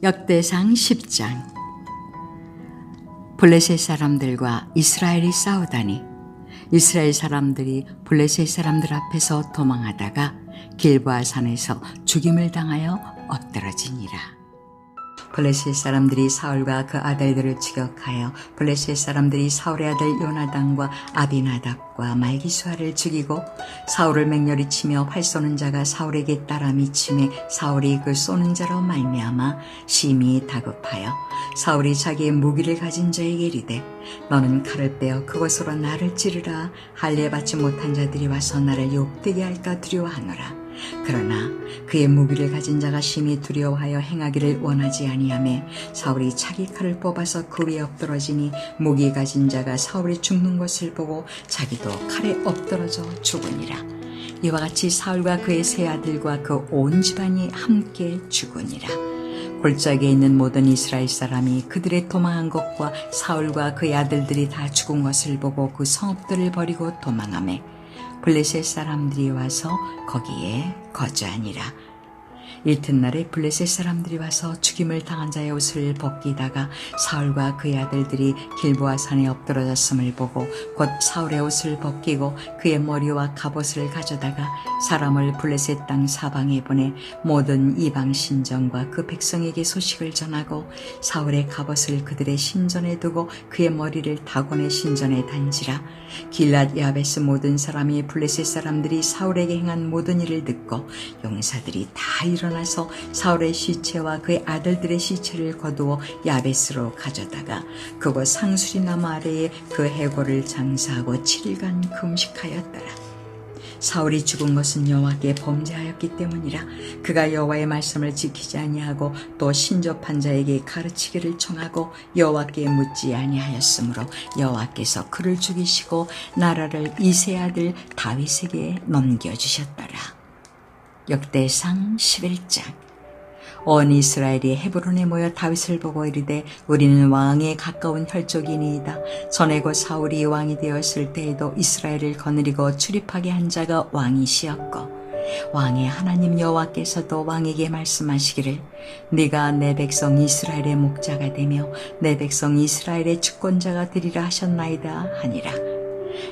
역대상 10장 블레셋 사람들과 이스라엘이 싸우다니 이스라엘 사람들이 블레셋 사람들 앞에서 도망하다가 길보아 산에서 죽임을 당하여 엎드러지니라. 블레셋 사람들이 사울과 그 아들들을 추격하여 블레셋 사람들이 사울의 아들 요나단과 아비나답과 말기수아를 죽이고 사울을 맹렬히 치며 활 쏘는 자가 사울에게 따라 미침에 사울이 그 쏘는 자로 말미암아 심히 다급하여 사울이 자기의 무기를 가진 자에게 이르되 너는 칼을 빼어 그것으로 나를 찌르라. 할례 받지 못한 자들이 와서 나를 욕되게 할까 두려워하노라 그러나 그의 무기를 가진 자가 심히 두려워하여 행하기를 원하지 아니하매 사울이 차기 칼을 뽑아서 그 위에 엎드러지니 무기 가진 자가 사울이 죽는 것을 보고 자기도 칼에 엎드러져 죽으니라. 이와 같이 사울과 그의 세 아들과 그 온 집안이 함께 죽으니라. 골짜기에 있는 모든 이스라엘 사람이 그들의 도망한 것과 사울과 그의 아들들이 다 죽은 것을 보고 그 성읍들을 버리고 도망하매 블레셋 사람들이 와서 거기에 거주하니라. 이튿날에 블레셋 사람들이 와서 죽임을 당한 자의 옷을 벗기다가 사울과 그의 아들들이 길보아 산에 엎드러졌음을 보고 곧 사울의 옷을 벗기고 그의 머리와 갑옷을 가져다가 사람을 블레셋 땅 사방에 보내 모든 이방 신전과 그 백성에게 소식을 전하고 사울의 갑옷을 그들의 신전에 두고 그의 머리를 다곤의 신전에 단지라 길랏 야베스 모든 사람이 블레셋 사람들이 사울에게 행한 모든 일을 듣고 용사들이 다 일어나 서 사울의 시체와 그의 아들들의 시체를 거두어 야베스로 가져다가 그곳 상수리 나무 아래에 그 해골을 장사하고 7일간 금식하였더라. 사울이 죽은 것은 여호와께 범죄하였기 때문이라 그가 여호와의 말씀을 지키지 아니하고 또 신접한 자에게 가르치기를 청하고 여호와께 묻지 아니하였으므로 여호와께서 그를 죽이시고 나라를 이세 아들 다윗에게 넘겨주셨더라. 역대상 11장 온 이스라엘이 헤브론에 모여 다윗을 보고 이르되 우리는 왕에 가까운 혈족이니이다. 전에 고 사울이 왕이 되었을 때에도 이스라엘을 거느리고 출입하게 한 자가 왕이시었고 왕의 하나님 여호와께서도 왕에게 말씀하시기를 네가 내 백성 이스라엘의 목자가 되며 내 백성 이스라엘의 주권자가 되리라 하셨나이다 하니라.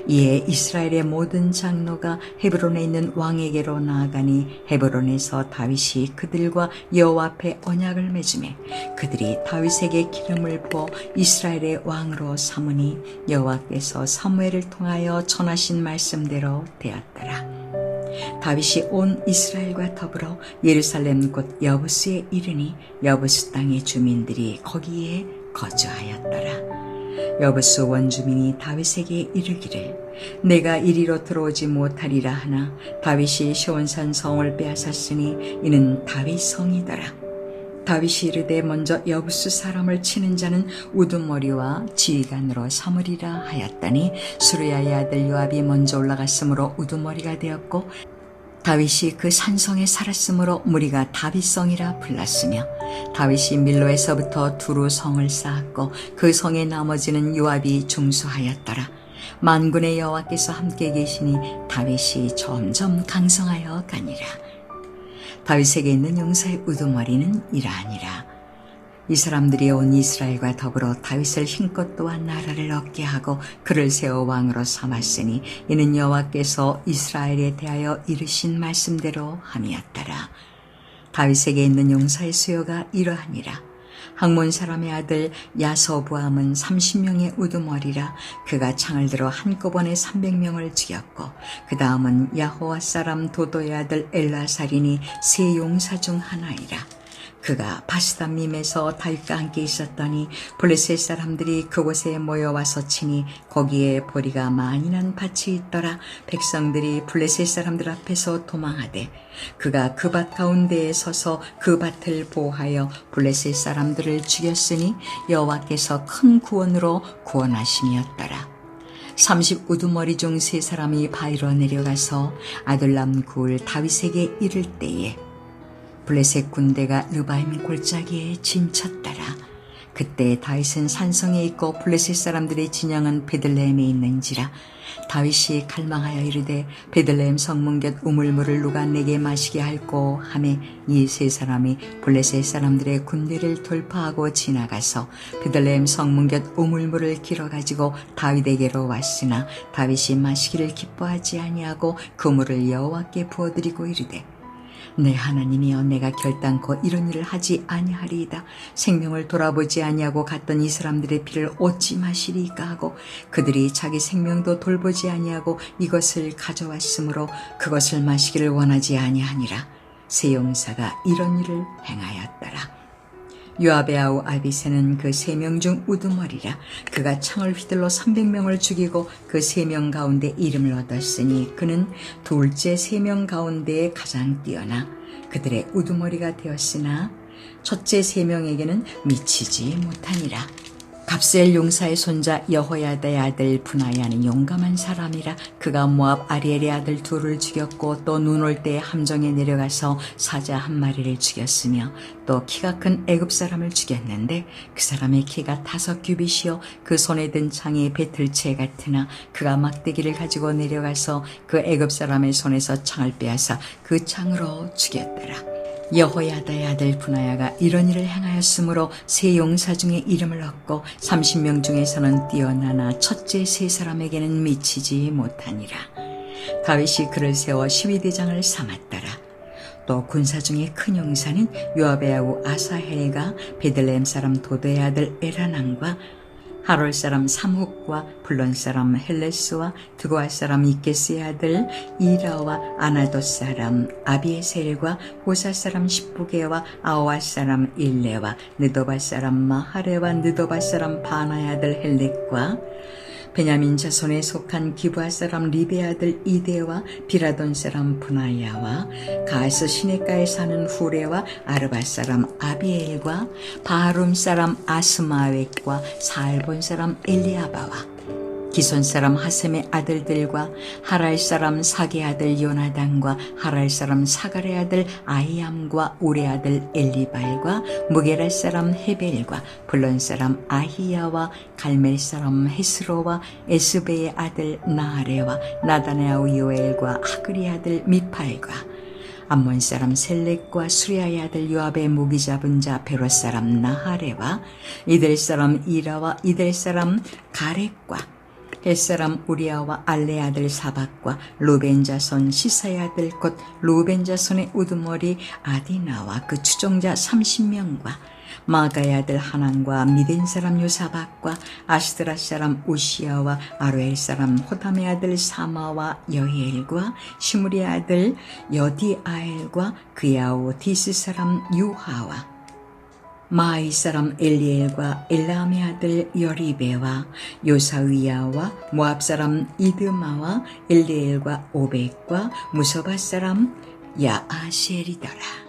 이에 이스라엘의 모든 장로가 헤브론에 있는 왕에게로 나아가니 헤브론에서 다윗이 그들과 여호와 앞에 언약을 맺음에 그들이 다윗에게 기름을 부어 이스라엘의 왕으로 삼으니 여호와께서 사무엘을 통하여 전하신 말씀대로 되었더라. 다윗이 온 이스라엘과 더불어 예루살렘 곧 여부스에 이르니 여부스 땅의 주민들이 거기에 거주하였더라. 여부스 원주민이 다윗에게 이르기를 내가 이리로 들어오지 못하리라 하나 다윗이 시온산 성을 빼앗았으니 이는 다윗 성이더라. 다윗이 이르되 먼저 여부스 사람을 치는 자는 우두머리와 지휘관으로 삼으리라 하였더니 수르야의 아들 요압이 먼저 올라갔으므로 우두머리가 되었고 다윗이 그 산성에 살았으므로 무리가 다윗성이라 불렀으며 다윗이 밀로에서부터 두루 성을 쌓았고 그 성의 나머지는 요압이 중수하였더라. 만군의 여호와께서 함께 계시니 다윗이 점점 강성하여 가니라. 다윗에게 있는 용사의 우두머리는 이러하니라. 이 사람들이 온 이스라엘과 더불어 다윗을 힘껏 또한 나라를 얻게 하고 그를 세워 왕으로 삼았으니 이는 여호와께서 이스라엘에 대하여 이르신 말씀대로 함이었더라. 다윗에게 있는 용사의 수요가 이러하니라. 학몬 사람의 아들 야서부함은 30명의 우두머리라 그가 창을 들어 한꺼번에 300명을 죽였고 그 다음은 야호와 사람 도도의 아들 엘라살인이 세 용사 중 하나이라. 그가 바스담림에서 다윗과 함께 있었더니 블레셋 사람들이 그곳에 모여와서 치니 거기에 보리가 많이 난 밭이 있더라. 백성들이 블레셋 사람들 앞에서 도망하되 그가 그 밭 가운데에 서서 그 밭을 보호하여 블레셋 사람들을 죽였으니 여호와께서 큰 구원으로 구원하심이었더라. 30 우두머리 중 세 사람이 바위로 내려가서 아들람 굴 다윗에게 이를 때에 블레셋 군대가 르바임 골짜기에 진쳤더라. 그때 다윗은 산성에 있고 블레셋 사람들의 진영은 베들레헴에 있는지라 다윗이 갈망하여 이르되 베들레헴 성문 곁 우물물을 누가 내게 마시게 할꼬 하매 이 세 사람이 블레셋 사람들의 군대를 돌파하고 지나가서 베들레헴 성문 곁 우물물을 길어 가지고 다윗에게로 왔으나 다윗이 마시기를 기뻐하지 아니하고 그 물을 여호와께 부어드리고 이르되 내 하나님이여 내가 결단코 이런 일을 하지 아니하리이다. 생명을 돌아보지 아니하고 갔던 이 사람들의 피를 어찌 마시리까 하고 그들이 자기 생명도 돌보지 아니하고 이것을 가져왔으므로 그것을 마시기를 원하지 아니하니라. 세 용사가 이런 일을 행하였더라. 요압의 아우 아비세는 그 세 명 중 우두머리라 그가 창을 휘둘러 300명을 죽이고 그 세 명 가운데 이름을 얻었으니 그는 둘째 세 명 가운데에 가장 뛰어나 그들의 우두머리가 되었으나 첫째 세 명에게는 미치지 못하니라 갑셀 용사의 손자 여호야다의 아들 분하야는 용감한 사람이라 그가 모압 아리엘의 아들 둘을 죽였고 또 눈 올 때에 함정에 내려가서 사자 한 마리를 죽였으며 또 키가 큰 애굽 사람을 죽였는데 그 사람의 키가 다섯 규빗이요 그 손에 든 창이 배틀채 같으나 그가 막대기를 가지고 내려가서 그 애굽 사람의 손에서 창을 빼앗아 그 창으로 죽였더라. 여호야다의 아들 분하야가 이런 일을 행하였으므로 세 용사 중에 이름을 얻고 30명 중에서는 뛰어나나 첫째 세 사람에게는 미치지 못하니라. 다윗이 그를 세워 시위대장을 삼았더라. 또 군사 중에 큰 용사는 요압의 아우 아사헬과 베들레헴 사람 도도의 아들 에라난과 하롤 사람 삼흑과 블론 사람 헬레스와 드고아 사람 이케스의 아들 이라와 아나도 사람 아비에셀과 호사 사람 십부게와 아오아 사람 일레와 느도바 사람 마하레와 느도바 사람 바나의 아들 헬렉과 베냐민 자손에 속한 기부아 사람 리베 아들 이데와 비라돈 사람 분하야와 가에서 시내가에 사는 후레와 아르바 사람 아비엘과 바하룸 사람 아스마웻과 사알본 사람 엘리아바와 기손 사람 하셈의 아들들과 하랄 사람 사게 아들 요나단과 하랄 사람 사갈의 아들 아이암과 우레 아들 엘리발과 무게랄 사람 헤벨과 블론 사람 아히야와 갈멜 사람 헤스로와 에스베의 아들 나아레와 나단의 아우 요엘과 하그리 아들 미팔과 암몬 사람 셀렉과 수리아의 아들 요압의 무기 잡은 자 베로 사람 나하레와 이들 사람 이라와 이들 사람 가렉과 햇사람 우리아와 알레 아들 사박과 루벤 자손 시사의 아들 곧 루벤 자손의 우두머리 아디나와 그 추종자 30명과 마가의 아들 하난과 미덴 사람 요사박과 아스드라 사람 우시아와 아로엘 사람 호담의 아들 사마와 여히엘과 시무리 아들 여디아엘과 그야오 디스 사람 유하와 마이 사람 엘리엘과 엘람의 아들 여리베와 요사위야와 모압 사람 이드마와 엘리엘과 오백과 무서바 사람 야아시엘이더라.